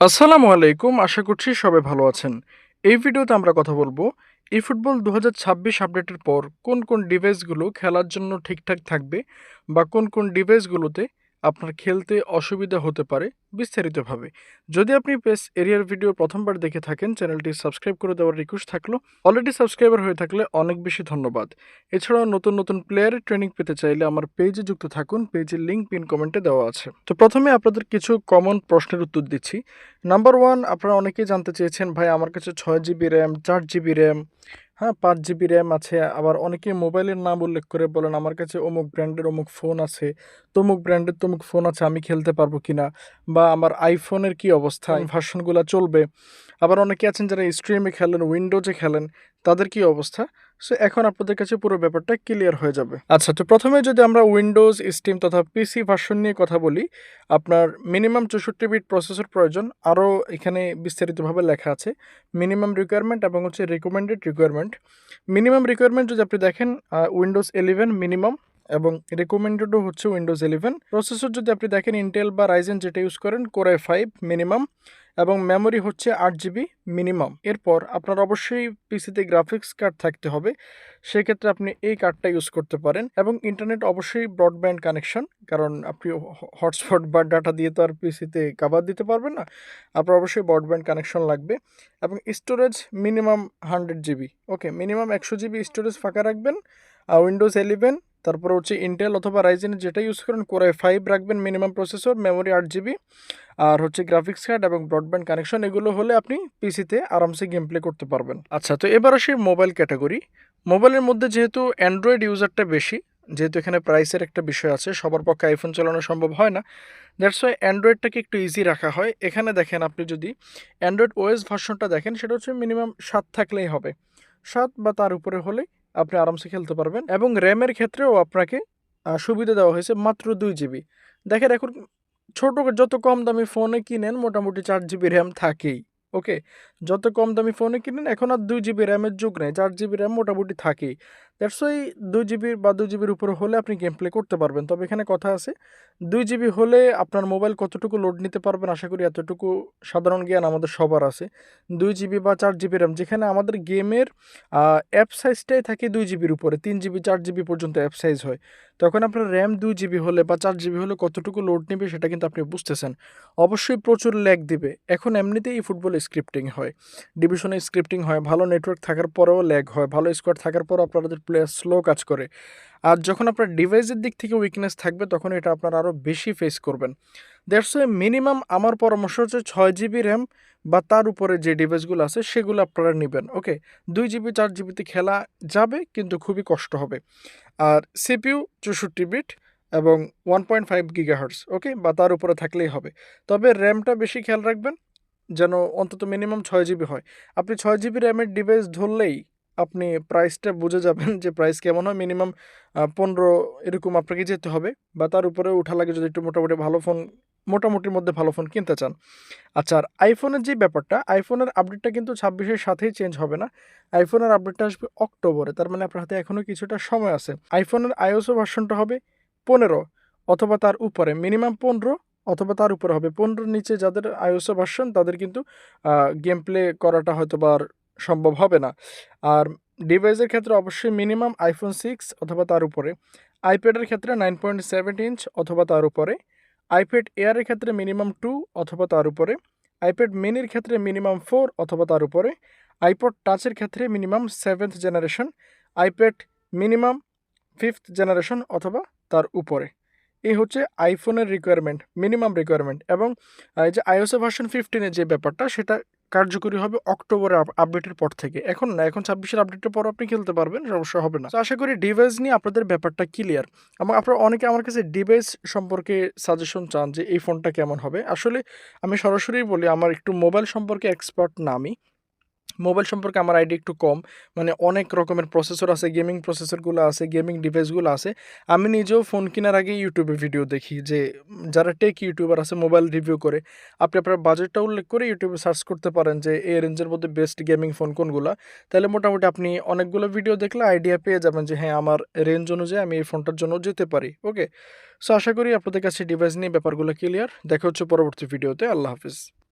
আসসালামু আলাইকুম, আশা করছি সবাই ভালো আছেন। এই ভিডিওতে আমরা কথা বলব এই ফুটবল দু হাজার ছাব্বিশ আপডেটের পর কোন কোন ডিভাইসগুলো খেলার জন্য ঠিকঠাক থাকবে বা কোন কোন ডিভাইসগুলোতে আপনার খেলতে অসুবিধা হতে পারে বিস্তারিতভাবে। যদি আপনি পেস এরিয়ার ভিডিও প্রথমবার দেখে থাকেন, চ্যানেলটি সাবস্ক্রাইব করে দেওয়ার রিকোয়েস্ট থাকল। অলরেডি সাবস্ক্রাইবার হয়ে থাকলে অনেক বেশি ধন্যবাদ। এছাড়াও নতুন নতুন প্লেয়ারের ট্রেনিং পেতে চাইলে আমার পেজে যুক্ত থাকুন। পেজের লিঙ্ক পিন কমেন্টে দেওয়া আছে। তো প্রথমে আপনাদের কিছু কমন প্রশ্নের উত্তর দিচ্ছি। নাম্বার ওয়ান, আপনারা অনেকেই জানতে চেয়েছেন, ভাই, আমার কাছে ছয় জিবি র্যাম, চার জিবি র্যাম হ্যাঁ পাঁচ জিবি র্যাম আছে। আবার অনেকে মোবাইলের নাম উল্লেখ করে বলেন আমার কাছে অমুক ব্র্যান্ডের অমুক ফোন আছে। তমুক ব্র্যান্ডের তমুক ফোন আছে আমি খেলতে পারব কিনা? বা আমার আইফোনের কি অবস্থা? ভার্সনগুলো চলবে? আবার অনেকে আছেন যারা স্ট্রিমে খেলেন উইন্ডোজে খেলেন তাদের কি অবস্থা? সো এখন আপনাদের কাছে পুরো ব্যাপারটা ক্লিয়ার হয়ে যাবে। আচ্ছা তো প্রথমে যদি আমরা উইন্ডোজ স্টিম তথা পিসি ভার্সন নিয়ে কথা বলি, আপনার মিনিমাম চৌষট্টি বিট প্রসেসর প্রয়োজন। আরও এখানে বিস্তারিতভাবে লেখা আছে মিনিমাম রিকোয়ারমেন্ট এবং হচ্ছে রিকমেন্ডেড রিকোয়ারমেন্ট মিনিমাম রিকোয়ারমেন্ট যদি আপনি দেখেন উইন্ডোজ ইলেভেন মিনিমাম এবং রেকমেন্ডেডও হচ্ছে উইন্ডোজ ইলেভেন প্রসেসর যদি আপনি দেখেন ইন্টেল বা রাইজেন যেটা ইউজ করেন কোরাই ফাইভ মিনিমাম এবং মেমোরি হচ্ছে আট জিবি মিনিমাম এরপর আপনার অবশ্যই পিসিতে গ্রাফিক্স কার্ড থাকতে হবে, সেক্ষেত্রে আপনি এই কার্ডটা ইউজ করতে পারেন এবং ইন্টারনেট অবশ্যই ব্রডব্যান্ড কানেকশন কারণ আপনি হটস্পট বা ডাটা দিয়ে তো আর পিসিতে কাভার দিতে পারবেন না, আপনার অবশ্যই ব্রডব্যান্ড কানেকশন লাগবে এবং storage minimum hundred GB okay minimum একশো জিবি স্টোরেজ ফাঁকা রাখবেন আর উইন্ডোজ ইলেভেন তারপরে হচ্ছে ইন্টেল অথবা রাইজেনের যেটা ইউজ করেন কোরাই ফাইভ রাখবেন মিনিমাম প্রসেসর মেমোরি আট জিবি আর হচ্ছে গ্রাফিক্স কার্ড এবং ব্রডব্যান্ড কানেকশন এগুলো হলে আপনি পিসিতে আরামসে গেম প্লে করতে পারবেন। আচ্ছা তো এবার আসি মোবাইল ক্যাটাগরি মোবাইলের মধ্যে যেহেতু অ্যান্ড্রয়েড ইউজারটা বেশি, যেহেতু এখানে প্রাইসের একটা বিষয় আছে, সবার পক্ষে আইফোন চালানো সম্ভব হয় না। দ্যাটস ওয়াই অ্যান্ড্রয়েডটাকে একটু ইজি রাখা হয়। এখানে দেখেন আপনি যদি অ্যান্ড্রয়েড ওএস ভার্সনটা দেখেন, সেটা হচ্ছে মিনিমাম সাত থাকলেই হবে। সাত বা তার উপরে হলে আপনি আরামসে খেলতে পারবেন। এবং র্যামের ক্ষেত্রেও আপনাকে সুবিধা দেওয়া হয়েছে মাত্র দুই জিবি দেখেন এখন ছোট যত কম দামি ফোনে কিনেন, মোটামুটি চার জিবি র্যাম থাকেই ওকে যত কম দামি ফোনে কিনেন, এখন আর দুই জিবি র্যামের যুগ নেই, চার জিবি র্যাম মোটামুটি থাকেই। দ্যাটস ওই দুই জিবির বা দুই জিবির উপরে হলে আপনি গেম প্লে করতে পারবেন। তবে এখানে কথা আছে, দুই জিবি হলে আপনার মোবাইল কতটুকু লোড নিতে পারবেন আশা করি এতটুকু সাধারণ জ্ঞান আমাদের সবার আছে। দুই জিবি বা চার জিবি র্যাম যেখানে আমাদের গেমের অ্যাপ সাইজটাই থাকে দুই জিবির উপরে, তিন জিবি চার জিবি পর্যন্ত অ্যাপ সাইজ হয়। তখন আপনার র্যাম দুই জিবি হলে বা চার জিবি হলে কতটুকু লোড নেবে সেটা কিন্তু আপনি বুঝতেছেন। অবশ্যই প্রচুর ল্যাগ দিবে। এখন এমনিতেই এই ফুটবল স্ক্রিপ্টিং হয়। ডিভিশনে স্ক্রিপ্টিং হয়, ভালো নেটওয়ার্ক থাকার পরেও ল্যাগ হয়, ভালো স্কোয়াড থাকার পরও আপনাদের প্লেয়ার স্লো কাজ করে। আর যখন আপনার ডিভাইসের দিক থেকে উইকনেস থাকবে, তখন এটা আপনার আরও বেশি ফেস করবেন। দ্যাটস ওয়ে মিনিমাম আমার পরামর্শ হচ্ছে ছয় জিবি র্যাম বা তার উপরে যে ডিভাইসগুলো আছে, সেগুলো আপনারা নেবেন ওকে দুই জিবি চার জিবিতে খেলা যাবে, কিন্তু খুবই কষ্ট হবে। আর সিপিউ চৌষট্টি বিট এবং one point five gigahertz okay বা তার উপরে থাকলেই হবে। তবে র্যামটা বেশি খেয়াল রাখবেন, যেন অন্তত মিনিমাম ছয় জিবি হয়। আপনি ছয় জিবি র্যামের ডিভাইস ধরলেই আপনি প্রাইসটা বুঝে যাবেন যে প্রাইস কেমন হয়। মিনিমাম পনেরো এরকম আপনাকে যেতে হবে। বা তার উপরে উঠা লাগে যদি একটু মোটামুটি ভালো ফোন মোটামুটির মধ্যে ভালো ফোন কিনতে চান। আচ্ছা আর আইফোনের যে ব্যাপারটা আইফোনের আপডেটটা কিন্তু ছাব্বিশের সাথেই চেঞ্জ হবে না। আইফোনের আপডেটটা আসবে অক্টোবরে। তার মানে আপনার হাতে এখনও কিছুটা সময় আছে। আইফোনের আইওসও ভার্সনটা হবে পনেরো অথবা তার উপরে। মিনিমাম পনেরো অথবা তার উপরে হবে। পনেরোর নিচে যাদের আইওসও ভার্সন তাদের কিন্তু গেম প্লে করাটা হয়তো বা সম্ভব হবে না। আর ডিভাইসের ক্ষেত্রে অবশ্যই মিনিমাম আইফোন সিক্স অথবা তার উপরে আইপ্যাডের ক্ষেত্রে নাইন পয়েন্ট সেভেন ইঞ্চ অথবা তার উপরে আইপ্যাড এয়ারের ক্ষেত্রে মিনিমাম টু অথবা তার উপরে আইপ্যাড মিনির ক্ষেত্রে মিনিমাম ফোর অথবা তার উপরে আইপড টাচের ক্ষেত্রে minimum seventh generation iPad minimum fifth generation অথবা তার উপরে। এই হচ্ছে আইফোনের রিকোয়ারমেন্ট মিনিমাম রিকোয়ারমেন্ট এবং এই যে আইওসো ভার্সন ফিফটিনের যে ব্যাপারটা, সেটা কার্যকরী হবে অক্টোবরে আপডেটের পর থেকে। এখন না, এখন ছাব্বিশের আপডেটের পর আপনি খেলতে পারবেন, সমস্যা হবে না। তো আশা করি ডিভাইস নিয়ে আপনাদের ব্যাপারটা ক্লিয়ার এবং আপনারা অনেকে আমার কাছে ডিভাইস সম্পর্কে সাজেশন চান যে এই ফোনটা কেমন হবে। আসলে আমি সরাসরি বলি, আমার একটু মোবাইল সম্পর্কে এক্সপার্ট না আমি। মোবাইল সম্পর্কে আমার আইডিয়া একটু কম। মানে অনেক রকমের প্রসেসর আছে গেমিং প্রসেসরগুলো আছে গেমিং ডিভাইসগুলো আছে। আমি নিজেও ফোন কেনার আগে ইউটিউবে ভিডিও দেখি যে, যারা টেক ইউটিউবার আছে মোবাইল রিভিউ করে, আপনি আপনার বাজেটটা উল্লেখ করে ইউটিউবে সার্চ করতে পারেন যে, এই রেঞ্জের মধ্যে বেস্ট গেমিং ফোন কোনগুলো। তাহলে মোটামুটি আপনি অনেকগুলো ভিডিও দেখলে আইডিয়া পেয়ে যাবেন যে হ্যাঁ আমার রেঞ্জ অনুযায়ী আমি এই ফোনটার জন্য যেতে পারি। ওকে সো আশা করি আপনাদের কাছে ডিভাইস নিয়ে ব্যাপারগুলো ক্লিয়ার দেখা হচ্ছে পরবর্তী ভিডিওতে আল্লাহ হাফিজ।